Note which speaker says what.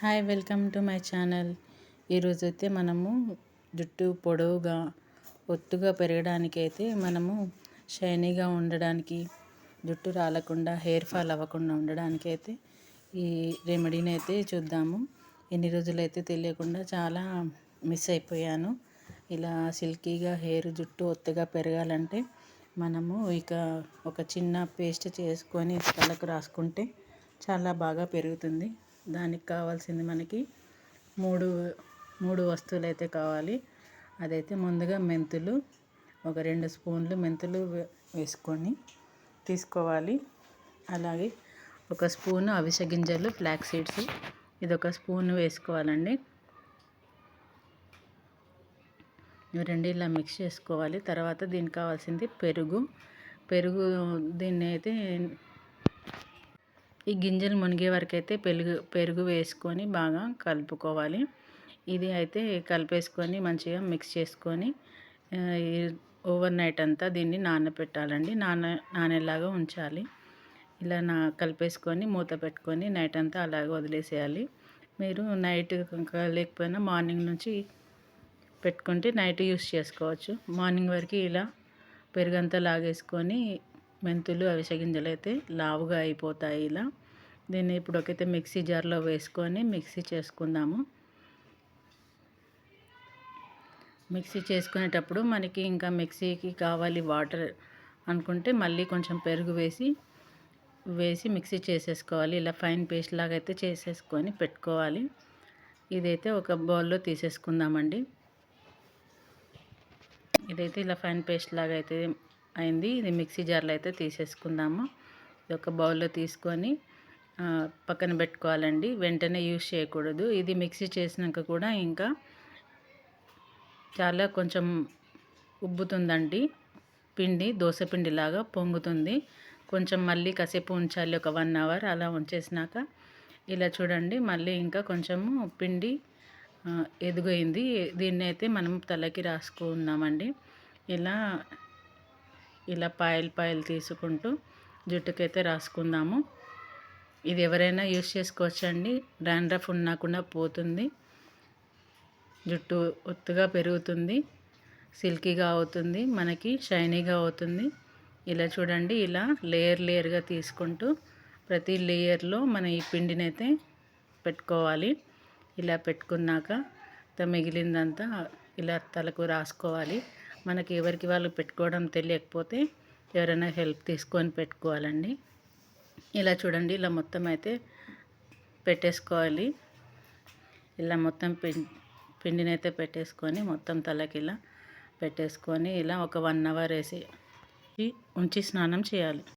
Speaker 1: Hi welcome to my channel. ఈరోజు అయితే మనము జుట్టు పొడవుగా ఒత్తుగా పెరగడానికి అయితే మనము షైనీగా ఉండడానికి జుట్టు రాలకుండా హెయిర్ ఫాల్ అవ్వకుండా ఉండడానికి అయితే ఈ రెమెడీని అయితే చూద్దాము. ఎన్ని రోజులైతే తెలియకుండా చాలా మిస్ అయిపోయాను. ఇలా సిల్కీగా హెయిర్ జుట్టు ఒత్తుగా పెరగాలంటే మనము ఇక ఒక చిన్న పేస్ట్ చేసుకొని తలకు రాసుకుంటే చాలా బాగా పెరుగుతుంది. దానికి కావాల్సింది మనకి మూడు మూడు వస్తువులు అయితే కావాలి. అదైతే ముందుగా మెంతులు ఒక రెండు స్పూన్లు మెంతులు వేసుకొని తీసుకోవాలి. అలాగే ఒక స్పూను అవిసె గింజలు ఫ్లాక్ సీడ్స్ ఇది ఒక స్పూన్ వేసుకోవాలండి. ఇవి రెండు ఇలా మిక్స్ చేసుకోవాలి. తర్వాత దీనికి కావాల్సింది పెరుగు. పెరుగు దీన్ని అయితే ఈ గింజలు మునిగే వరకు అయితే పెరుగు పెరుగు వేసుకొని బాగా కలుపుకోవాలి. ఇది అయితే కలిపేసుకొని మంచిగా మిక్స్ చేసుకొని ఓవర్ నైట్ అంతా దీన్ని నానబెట్టాలండి నాన నానేలాగా ఉంచాలి. ఇలా నా కలిపేసుకొని మూత పెట్టుకొని నైట్ అంతా అలాగే వదిలేసేయాలి. మీరు నైట్ లేకపోయినా మార్నింగ్ నుంచి పెట్టుకుంటే నైట్ యూస్ చేసుకోవచ్చు. మార్నింగ్ వరకు ఇలా పెరుగంతా లాగేసుకొని మెంతులు అవిసె గింజలు అయితే లావుగా అయిపోతాయి ఇలా. దీన్ని ఇప్పుడు ఒకైతే మిక్సీ జార్లో వేసుకొని మిక్సీ చేసుకుందాము. మిక్సీ చేసుకునేటప్పుడు మనకి ఇంకా మిక్సీకి కావాలి వాటర్ అనుకుంటే మళ్ళీ కొంచెం పెరుగు వేసి వేసి మిక్సీ చేసేసుకోవాలి. ఇలా ఫైన్ పేస్ట్ లాగా అయితే చేసేసుకొని పెట్టుకోవాలి. ఇదైతే ఒక బౌల్లో తీసేసుకుందామండి. ఇదైతే ఇలా ఫైన్ పేస్ట్ లాగా అయితే అయింది. ఇది మిక్సీ జార్లో అయితే తీసేసుకుందాము. ఇది ఒక బౌల్లో తీసుకొని పక్కన పెట్టుకోవాలండి. వెంటనే యూస్ చేయకూడదు. ఇది మిక్సీ చేసినాక కూడా ఇంకా చాలా కొంచెం ఉబ్బుతుందండి. పిండి దోశ పిండిలాగా పొంగుతుంది. కొంచెం మళ్ళీ కాసేపు ఉంచాలి. ఒక వన్ అవర్ అలా ఉంచేసినాక ఇలా చూడండి. మళ్ళీ ఇంకా కొంచెము పిండి ఎదుగైంది దీన్ని అయితే మనం తలకి రాసుకున్నామండి ఇలా ఇలా పాయలు పాయలు తీసుకుంటూ జుట్టుకైతే రాసుకుందాము. ఇది ఎవరైనా యూస్ చేసుకోవచ్చండి. డాండ్రఫ్ ఉన్నాకుండా పోతుంది. జుట్టు ఒత్తుగా పెరుగుతుంది. సిల్కీగా అవుతుంది. మనకి షైనీగా అవుతుంది. ఇలా చూడండి ఇలా లేయర్ లేయర్గా తీసుకుంటూ ప్రతి లేయర్లో మన ఈ పిండిని అయితే పెట్టుకోవాలి. ఇలా పెట్టుకున్నాక మిగిలిందంతా ఇలా తలకు రాసుకోవాలి. మనకి ఎవరికి వాళ్ళు పెట్టుకోవడం తెలియకపోతే ఎవరైనా హెల్ప్ తీసుకొని పెట్టుకోవాలండి. ఇలా చూడండి ఇలా మొత్తం అయితే పెట్టేసుకోవాలి. ఇలా మొత్తం పిండిని అయితే పెట్టేసుకొని మొత్తం తలకి ఇలా పెట్టేసుకొని ఇలా ఒక వన్ అవర్ వేసి ఉంచి స్నానం చేయాలి.